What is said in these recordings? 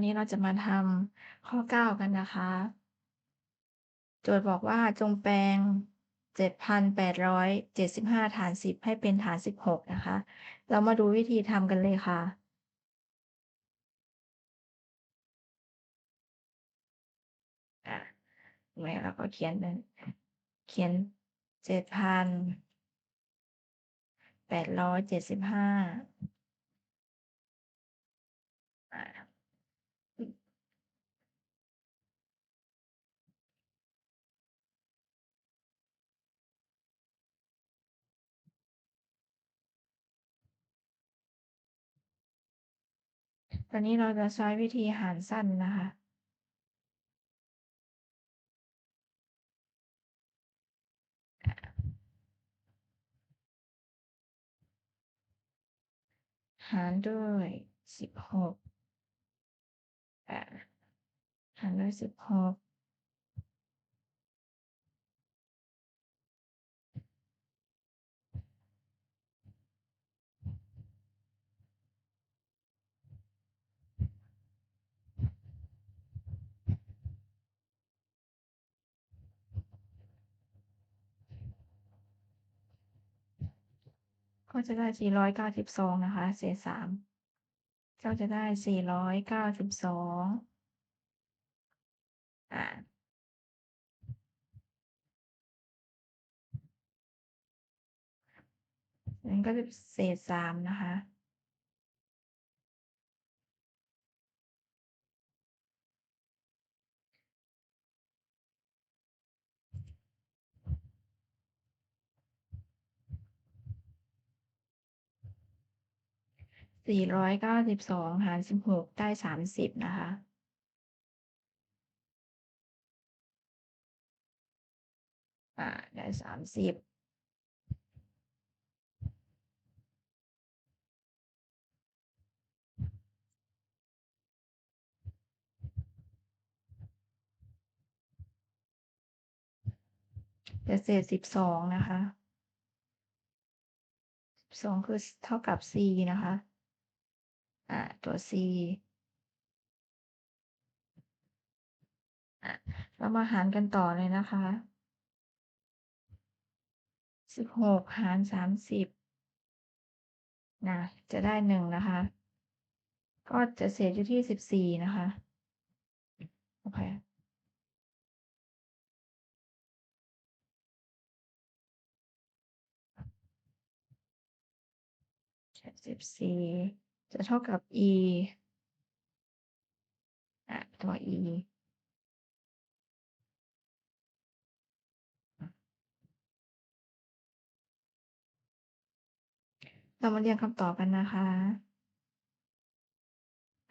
วันนี้เราจะมาทำข้อ 9 กันนะคะ โจทย์บอกว่าจงแปลง 7,875 ฐาน 10 ให้เป็นฐาน 16 นะคะ เรามาดูวิธีทำกันเลยค่ะ อ่าแม่เราก็เขียนเป็นเขียน 7,875 ตอนนี้เราจะใช้วิธีหารสั้นนะคะ หารด้วยสิบหกหารด้วยสิบหก ก็จะได้492นะคะ เศษ3ก็จะได้492อ่าอันนี้ก็จะเศษสามนะคะ สี่ร้อยเก้าสิบสองหารสิบหกได้สามสิบนะคะ อ่า ได้สามสิบจะเศษสิบสองนะคะสองคือเท่ากับ c นะคะ อ่าตัว4อ่าเรามาหารกันต่อเลยนะคะ16หาร30นะจะได้1นะคะ ก็จะเศษอยู่ที่14นะคะ โอเค74 จะเท่ากับ e อ่าตัว e เรามาเรียงคำตอบกันนะคะ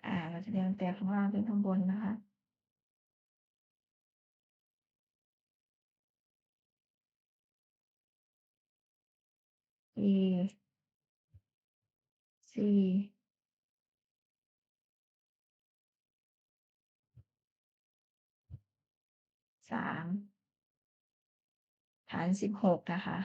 อ่า เราจะเรียงแต่ข้างล่างถึงข้างบนนะคะ e c ามฐานสิบหกนะคะ